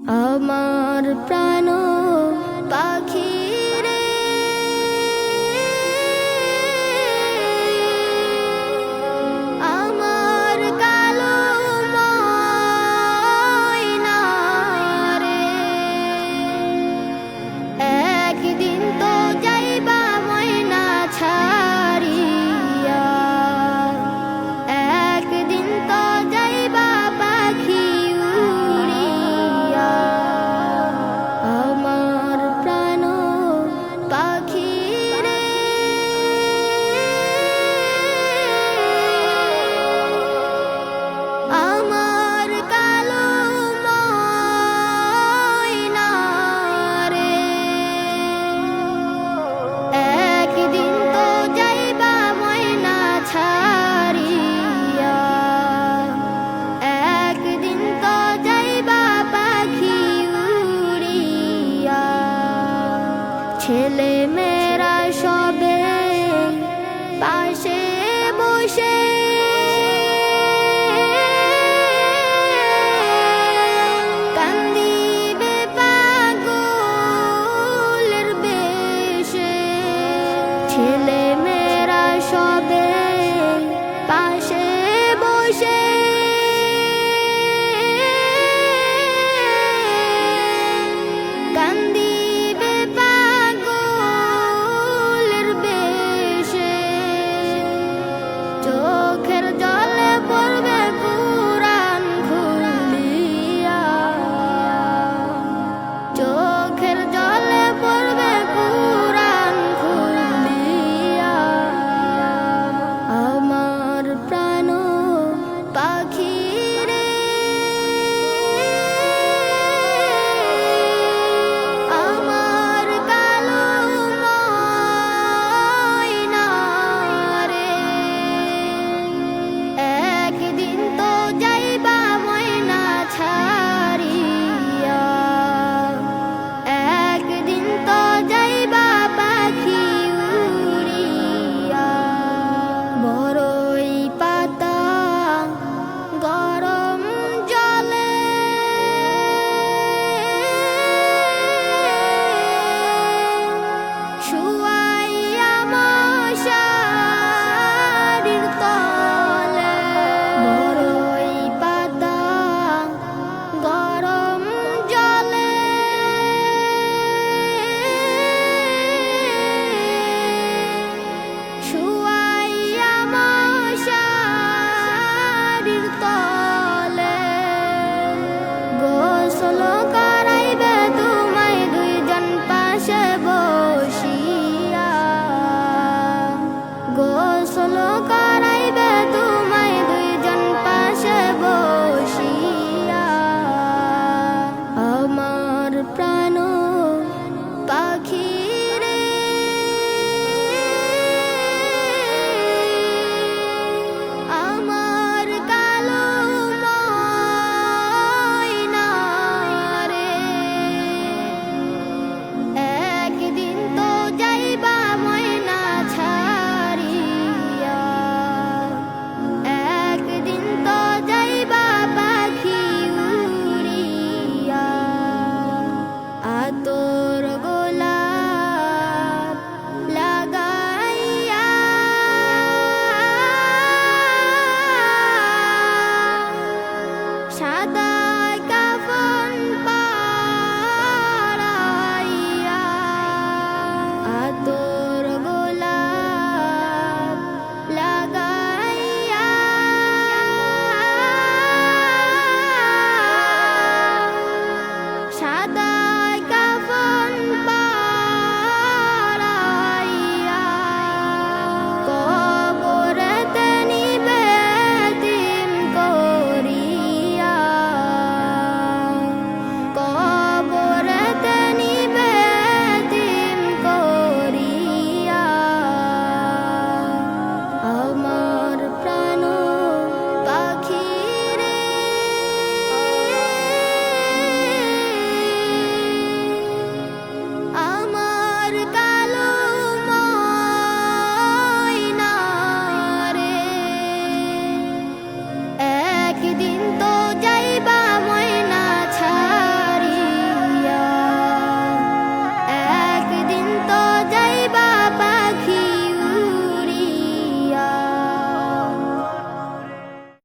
আমার প্রাণ পাখি পাশে বসে। কান্দিবে পাগলের বেশে। ছেলে মেয়েরা সবে